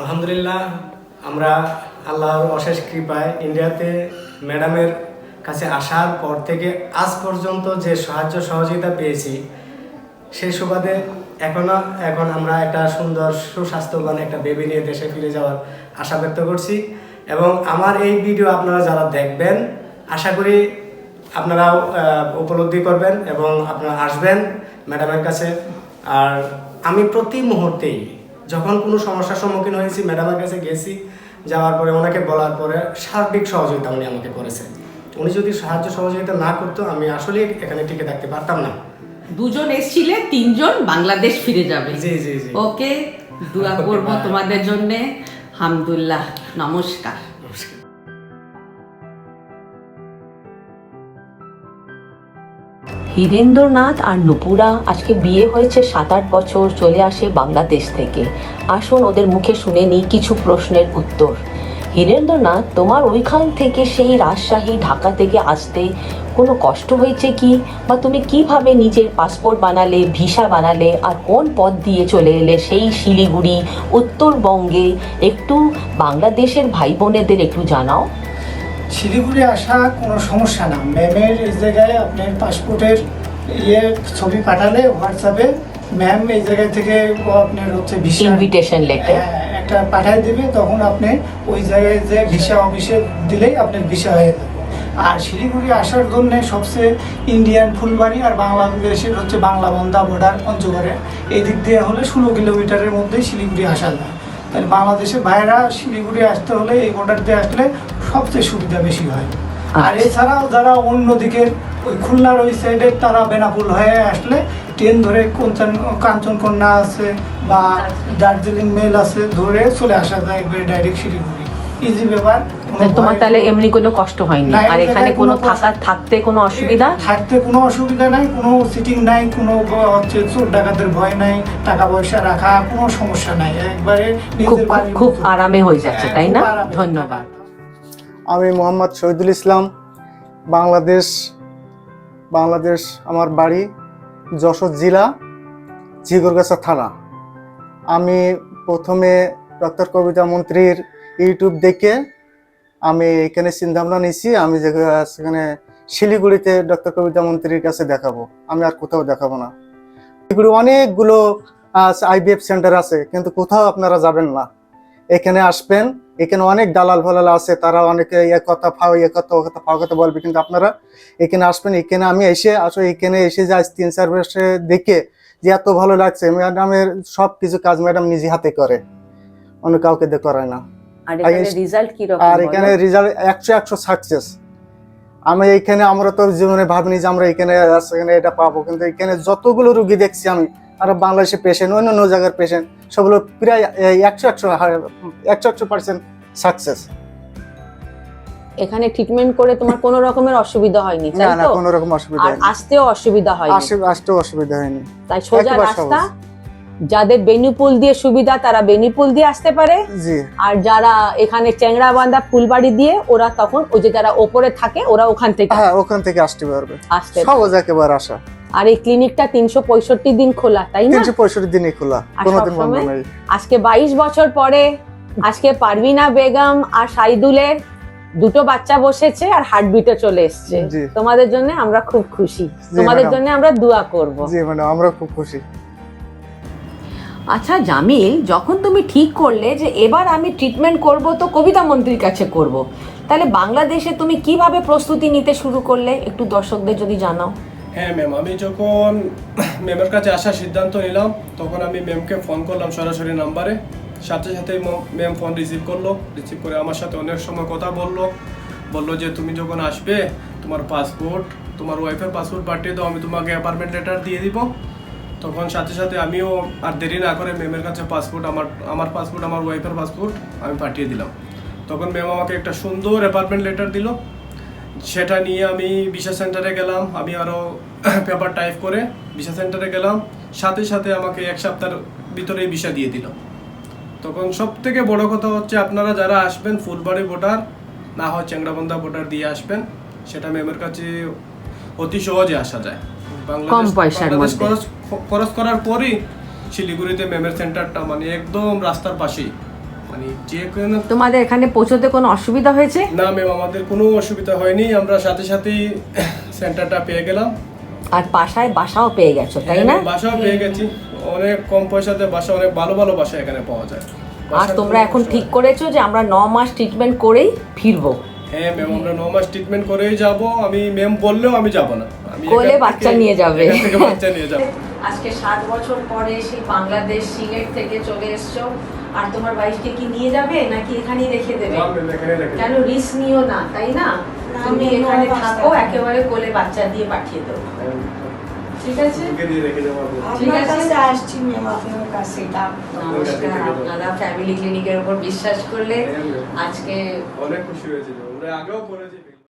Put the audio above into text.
আলহামদুলিল্লাহ, আমরা আল্লাহর অশেষ কৃপায় ইন্ডিয়াতে ম্যাডামের কাছে আসার পর থেকে আজ পর্যন্ত যে সাহায্য সহযোগিতা পেয়েছি, সেই সুবাদে এখনও এখন আমরা একটা সুন্দর সুস্বাস্থ্যবান একটা বেবি নিয়ে দেশে ফিরে যাওয়ার আশা ব্যক্ত করছি। এবং আমার এই ভিডিও আপনারা যারা দেখবেন, আশা করি আপনারাও উপলব্ধি করবেন এবং আপনারা আসবেন ম্যাডামের কাছে। আর আমি প্রতি মুহূর্তেই যখন কোনো সমস্যার সম্মুখীন হয়েছি ম্যাডামের কাছে গেছি যাওয়ার পরে ওনাকে বলার পরে সার্বিক সহযোগিতা উনি আমাকে করেছে উনি যদি সাহায্য সহযোগিতা না করতো আমি আসলে এখানে টিকে থাকতে পারতাম না। দুজন এসছিলে তিনজন বাংলাদেশ ফিরে যাবে। জি জি জি। ওকে দোয়া করব তোমাদের জন্য। হামদুল্লাহ নমস্কার। হীরেন্দ্রনাথ আর নুপুরা আজকে বিয়ে হয়েছে সাত আট বছর চলে আসে বাংলাদেশ থেকে। আসুন ওদের মুখে শুনে নিই কিছু প্রশ্নের উত্তর। হীরেন্দ্রনাথ, তোমার ওইখান থেকে সেই রাজশাহী ঢাকা থেকে আসতে কোনো কষ্ট হয়েছে কি? বা তুমি কীভাবে নিজের পাসপোর্ট বানালে, ভিসা বানালে, আর কোন পথ দিয়ে চলে এলে সেই শিলিগুড়ি উত্তরবঙ্গে? একটু বাংলাদেশের ভাই বোনেদের একটু জানাও। শিলিগুড়ি আসা কোনো সমস্যা না। ম্যামের এই জায়গায় আপনার পাসপোর্টের ইয়ে ছবি পাঠালে হোয়াটসঅ্যাপে ম্যাম এই জায়গা থেকে আপনার হচ্ছে ভিসা ইনভিটেশন লেটার একটা পাঠিয়ে দেবে তখন আপনি ওই জায়গায় যে ভিসা অফিসে দিলেই আপনার ভিসা হয়ে যাবে। আর শিলিগুড়ি আসার জন্য সবচেয়ে ইন্ডিয়ান ফুলবাড়ি আর বাংলাদেশের হচ্ছে বাংলা বন্ধা বর্ডার পঞ্চগড়ে এই দিক দিয়ে হলে ষোলো কিলোমিটারের মধ্যেই শিলিগুড়ি আসা যায়। তাহলে বাংলাদেশের বাইরা শিলিগুড়ি আসতে হলে এই বর্ডার দিয়ে আসলে সবচেয়ে সুবিধা বেশি হয়। আর এছাড়াও যারা অন্য দিকের ওই খুলনার ওই সাইডে তারা বেনাপুল হয়ে আসলে ট্রেন ধরে কোনচান কাঞ্চনকন্যা আছে বা দার্জিলিং মেল আছে ধরে চলে আসা যায় একবারে ডাইরেক্ট শিলিগুড়ি। ইজি ব্যাপার তোমার তাহলে এমনি কোনো কষ্ট হয়নি? না, আর এখানে কোনো থাকা থাকতে কোনো অসুবিধা? থাকতে কোনো অসুবিধা নাই কোনো সিটিং নাই কোনো হচ্ছে চোর ডাকাতের ভয় নাই টাকা পয়সা রাখা কোনো সমস্যা নাই। একবারে খুব খুব আরামে হয়ে যাচ্ছে হ্যাঁ, তাই না। ধন্যবাদ। আমি মোহাম্মদ শহীদুল ইসলাম, বাংলাদেশ বাংলাদেশ আমার বাড়ি যশোর জেলা, ঝিগরগাছা থানা। আমি প্রথমে ডক্টর কবিতা মন্ত্রীর ইউটিউব দেখে আমি এখানে চিন্তাভাবনা নিয়েছি, আমি যে সেখানে শিলিগুড়িতে ডক্টর কবিতা মন্ত্রীর কাছে দেখাবো। আমি আর কোথাও দেখাবো না। শিলিগুড়ি অনেকগুলো আইবিএফ সেন্টার আছে, কিন্তু কোথাও আপনারা যাবেন না। এখানে আসবেন এখানে অনেক দালাল ফালাল আছে তারা অনেকে এ কথা ফাও এ কথা ও কথা ফাও কথা বলবে কিন্তু আপনারা এখানে আসবেন এখানে আমি এসে আসলে এখানে এসে যে আজ তিন চার বছর দেখে যে এত ভালো লাগছে ম্যাডামের সব কিছু কাজ ম্যাডাম নিজে হাতে করে অন্য কাউকে দিয়ে করায় না। আর এখানে রেজাল্ট এখানে একশো একশো সাকসেস আমি এইখানে আমরা তো জীবনে ভাবিনি যে আমরা এখানে এখানে এটা পাবো কিন্তু এখানে যতগুলো রুগী দেখছি আমি আর বাংলাদেশে পেশেন্ট অন্য অন্য জায়গার পেশেন্ট সবগুলো প্রায় একশো একশো একশো একশো পার্সেন্ট সাকসেস এখানে ট্রিটমেন্ট করে তোমার কোনো রকমের অসুবিধা হয়নি না না কোনো রকম অসুবিধা আর হয়নি। আসতেও অসুবিধা হয়নি। আসে আসতেও অসুবিধা হয়নি। তাই সোজা রাস্তা যাদের বেনিপুল দিয়ে সুবিধা তারা বেনিপুল দিয়ে আসতে পারে। জি। আর যারা এখানে চেংড়াবান্ধা ফুলবাড়ি দিয়ে ওরা তখন ওই যে যারা ওপরে থাকে ওরা ওখান থেকে হ্যাঁ ওখান থেকে আসতে পারবে। আসতে। সহজ একেবারে আসা আর এই ক্লিনিকটা তিনশো পঁয়ষট্টি দিন খোলা তাই না? তিনশো পঁয়ষট্টি দিনই খোলা কোনোদিন বন্ধ নেই। আজকে বাইশ বছর পরে আজকে পারভিনা বেগম আর সাইদুলের দুটো বাচ্চা বসেছে আর হার্টবিটে চলে এসছে। তোমাদের জন্য আমরা খুব খুশি। তোমাদের জন্য আমরা দোয়া করব। জি ম্যাডাম আমরা খুব খুশি। আচ্ছা জামিল যখন তুমি ঠিক করলে যে এবার আমি ট্রিটমেন্ট করব তো কবিতা মন্ত্রীর কাছে করব তাহলে বাংলাদেশে তুমি কীভাবে প্রস্তুতি নিতে শুরু করলে? একটু দর্শকদের যদি জানাও। হ্যাঁ ম্যাম আমি যখন ম্যামের কাছে আসার সিদ্ধান্ত নিলাম, তখন আমি ম্যামকে ফোন করলাম সরাসরি নাম্বারে সাথে সাথে ম্যাম ফোন রিসিভ করল। রিসিভ করে আমার সাথে অনেক সময় কথা বলল। বলল যে, তুমি যখন আসবে, তোমার পাসপোর্ট তোমার ওয়াইফের পাসপোর্ট পাঠিয়ে দাও, আমি তোমাকে অ্যাপার্টমেন্ট লেটার দিয়ে দিব। তখন সাথে সাথে আমিও আর দেরি না করে ম্যামের কাছে পাসপোর্ট আমার আমার পাসপোর্ট আমার ওয়াইফের পাসপোর্ট আমি পাঠিয়ে দিলাম। তখন ম্যাম আমাকে একটা সুন্দর অ্যাপার্টমেন্ট লেটার দিল। সেটা নিয়ে আমি ভিসা সেন্টারে গেলাম। আমি আরও পেপার টাইপ করে ভিসা সেন্টারে গেলাম। সাথে সাথে আমাকে এক সপ্তাহের ভিতরেই ভিসা দিয়ে দিল। তখন সব থেকে বড় কথা হচ্ছে আপনারা যারা আসবেন ফুলবাড়ি ভোটার না হয় চেংড়াবন্ধা ভোটার দিয়ে আসবেন সেটা ম্যামের কাছে অতি সহজে আসা যায়। বাংলাদেশ- খরচ করার পরই শিলিগুড়িতে ম্যামের সেন্টারটা মানে একদম রাস্তার পাশেই। মানে যে কোনো তোমাদের এখানে পৌঁছতে কোনো অসুবিধা হয়েছে? না ম্যাম আমাদের কোনো অসুবিধা হয়নি। আমরা সাথে সাথেই সেন্টারটা পেয়ে গেলাম। আর বাসায় বাসাও পেয়ে গেছো তাই না? হ্যাঁ, বাসাও পেয়ে গেছি। অনেক কম পয়সাতে বাসা অনেক ভালো ভালো বাসা এখানে পাওয়া যায়। আর তোমরা এখন ঠিক করেছ যে আমরা ন মাস ট্রিটমেন্ট করেই ফিরবো? হ্যাঁ ম্যাম আমরা ন মাস ট্রিটমেন্ট করেই যাব। আমি ম্যাম বললেও আমি যাব না। আমি কোলে বাচ্চা নিয়ে যাবে। এখান থেকে বাচ্চা নিয়ে যাব। আজকে সাত বছর পরে সেই বাংলাদেশ সিলেট থেকে চলে এসছো। আর তোমার ওয়াইফকে কি নিয়ে যাবে নাকি এখানেই রেখে দেবে? কেন রিস্ক নিও না তাই না? তুমি এখানে থাকো একেবারে কোলে বাচ্চা দিয়ে পাঠিয়ে দেবো ঠিক আছে? আপনার নমস্কার আপনারা ফ্যামিলি ক্লিনিকের উপর বিশ্বাস করলে হ্যাঁ, আজকে অনেক খুশি হয়েছিল। আগেও করেছি।